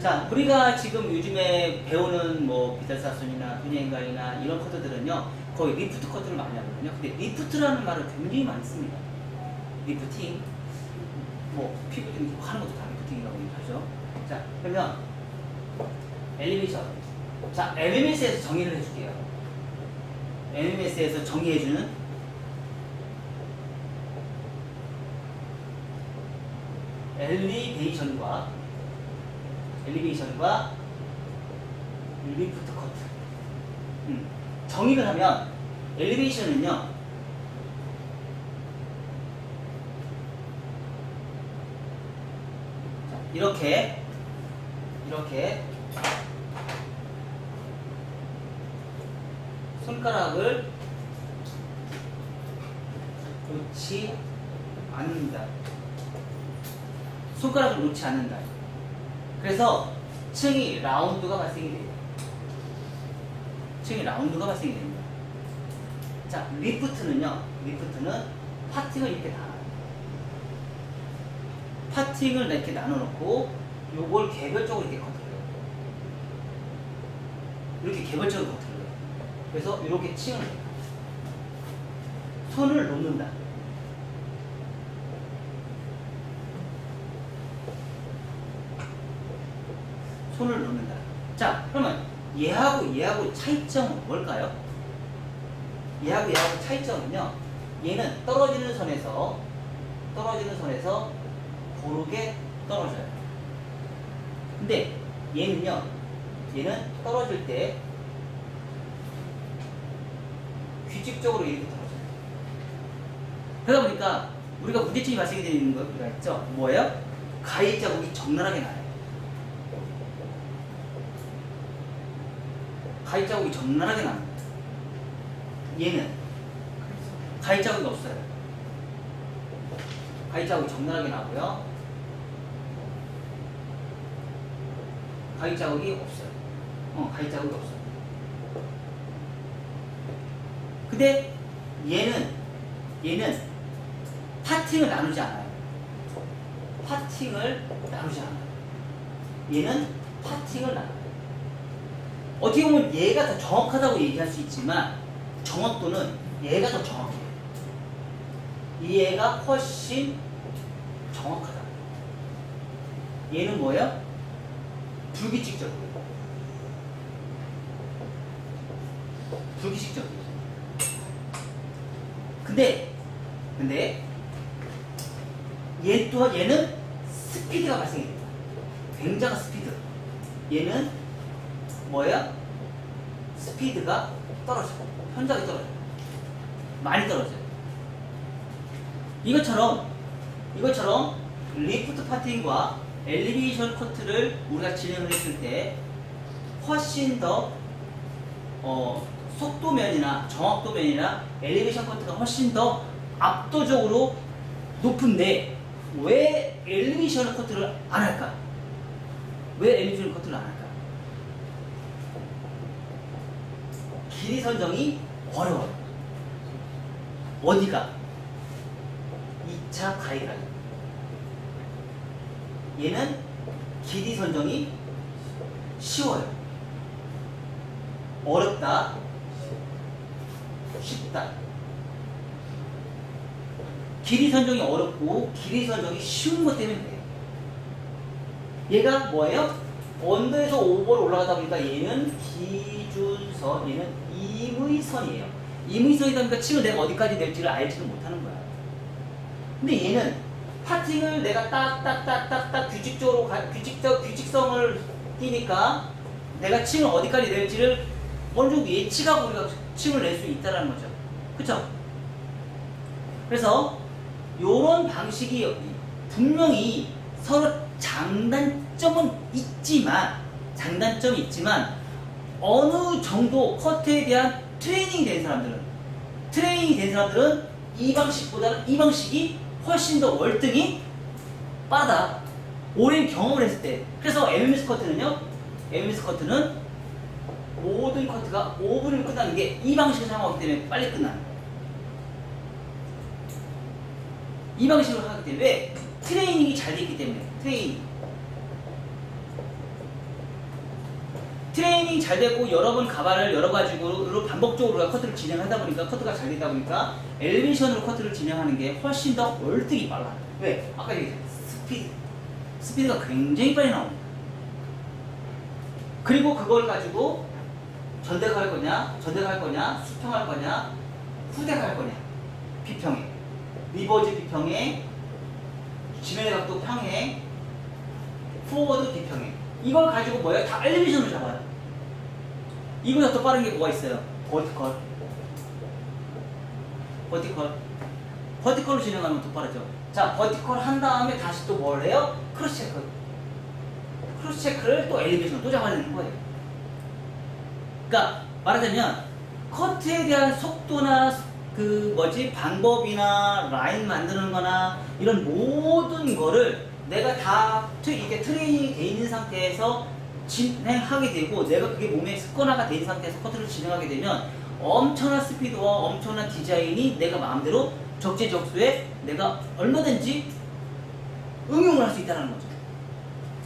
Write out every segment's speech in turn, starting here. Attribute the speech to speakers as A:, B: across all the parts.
A: 자, 우리가 지금 요즘에 배우는 뭐 비달사순이나 분야인가이나 이런 커트들은요, 거의 리프트 커트를 많이 하거든요. 근데 리프트라는 말을 굉장히 많이 씁니다. 리프팅, 뭐 피부 등 하는 것도 다 리프팅이라고 얘기하죠. 자, 그러면 엘리베이션. 자, LMS에서 정의를 해줄게요. LMS에서 정의해주는 엘리베이션과 엘리베이션과 리프트 커트. 음, 정의를 하면 엘리베이션은요. 자, 이렇게 이렇게 손가락을 놓지 않는다. 손가락을 놓지 않는다. 그래서 층이 라운드가 발생이 돼요. 층이 라운드가 발생이 됩니다. 자, 리프트는요. 리프트는 파팅을 이렇게 나눠요. 파팅을 이렇게 나눠 놓고 요걸 개별적으로 이렇게 커트해요. 이렇게 개별적으로 커트를 해요. 그래서 이렇게 층을. 손을 놓는다. 손을 놓는다. 자, 그러면 얘하고 얘하고 차이점은 뭘까요? 얘하고 얘하고 차이점은요. 얘는 떨어지는 선에서 떨어지는 선에서 고르게 떨어져요. 근데 얘는요. 얘는 떨어질 때 규칙적으로 이렇게 떨어져요. 그러다 보니까 우리가 문제점이 발생이 되는 거가 있죠. 뭐예요? 가위 자국이 적나라하게 나요. 가위 자국이 적나라하게 납니다. 얘는 가위 자국이 없어요. 가위 자국이 적나라하게 나고요. 가위 자국이 없어요. 어, 가위 자국이 없어요. 근데 얘는 얘는 파팅을 나누지 않아요. 파팅을 나누지 않아요. 얘는 파팅을 나눠요. 어떻게 보면 얘가 더 정확하다고 얘기할 수 있지만 정확도는 얘가 더 정확해요. 얘가 훨씬 정확하다. 얘는 뭐예요? 불규칙적이에요. 불규칙적이에요. 근데 근데 얘 또한 얘는 스피드가 발생이 됩니다. 굉장한 스피드. 얘는 뭐예요? 스피드가 떨어져요. 현저하게 떨어져요. 많이 떨어져요. 이것처럼 이것처럼 리프트 파팅과 엘리베이션 커트를 우리가 진행을 했을 때 훨씬 더 어, 속도면이나 정확도면이나 엘리베이션 커트가 훨씬 더 압도적으로 높은데 왜 엘리베이션 커트를 안 할까? 왜 엘리베이션 커트를 안 할까? 길이 선정이 어려워요. 어디가? 2차 가이드라인. 얘는 길이 선정이 쉬워요. 어렵다. 쉽다. 길이 선정이 어렵고 길이 선정이 쉬운 것 때문에 그래요. 얘가 뭐예요? 언더에서 오버로 올라가다 보니까 얘는 기준선, 얘는 임의선이에요. 임의선이다 보니까 층을 내가 어디까지 낼지를 알지를 못하는 거야. 근데 얘는 파팅을 내가 딱딱딱딱딱 규칙적으로 가, 규칙적 규칙성을 띄니까 내가 층을 어디까지 낼지를 어느 정도 예측하고 우리가 층을 낼 수 있다는 거죠. 그쵸? 그래서 이런 방식이 분명히 서로 장단 점은 있지만 장단점이 있지만 어느 정도 커트에 대한 트레이닝이 된 사람들은 트레이닝이 된 사람들은 이 방식보다는 이 방식이 훨씬 더 월등히 빠르다. 오랜 경험을 했을 때. 그래서 MMS 커트는요. MMS 커트는 모든 커트가 5분이면 끝나는 게 이 방식을 사용하기 때문에 빨리 끝나는. 이 방식으로 하기 때문에 왜? 트레이닝이 잘돼 있기 때문에 트레이닝 트레이닝 잘 되고 여러 번 가발을 여러 가지로 반복적으로 커트를 진행하다 보니까 커트가 잘 되다 보니까 엘리베이션으로 커트를 진행하는 게 훨씬 더 월등히 빨라. 왜? 아까 얘기했잖아. 스피드. 스피드가 굉장히 빨리 나옵니다. 그리고 그걸 가지고 전대가 할 거냐, 전대가 할 거냐, 수평할 거냐, 후대가 할 거냐, 비평행, 리버즈 비평행, 지면의 각도 평행, 포워드 비평행. 이걸 가지고 뭐야? 다 엘리베이션으로 잡아요. 이거보다 더 빠른 게 뭐가 있어요? 버티컬. 버티컬. 버티컬로 진행하면 더 빠르죠. 자, 버티컬 한 다음에 다시 또 뭘 해요? 크로스 체크. 크로스 체크를 또 엘리베이션으로 또 잡아내는 거예요. 그러니까 말하자면 커트에 대한 속도나 그 뭐지 방법이나 라인 만드는 거나 이런 모든 거를 내가 다 트- 이렇게 트레이닝이 돼 있는 상태에서 진행하게 되고 내가 그게 몸에 습관화가 된 상태에서 커트를 진행하게 되면 엄청난 스피드와 엄청난 디자인이 내가 마음대로 적재적소에 내가 얼마든지 응용을 할 수 있다는 거죠.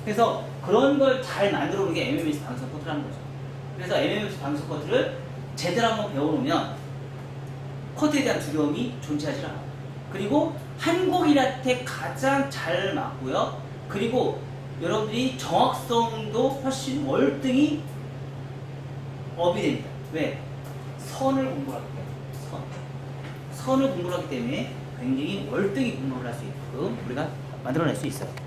A: 그래서 그런 걸 잘 만들어 놓은 게 MMS 방석 커트라는 거죠. 그래서 MMS 방석 커트를 제대로 한번 배워놓으면 커트에 대한 두려움이 존재하지 않아요. 그리고 한국인한테 가장 잘 맞고요. 그리고 여러분들이 정확성도 훨씬 월등히 업이 됩니다. 왜? 선을 공부하기 때문에. 선. 선을 공부하기 때문에 굉장히 월등히 공부를 할 수 있게끔 우리가 만들어낼 수 있어요.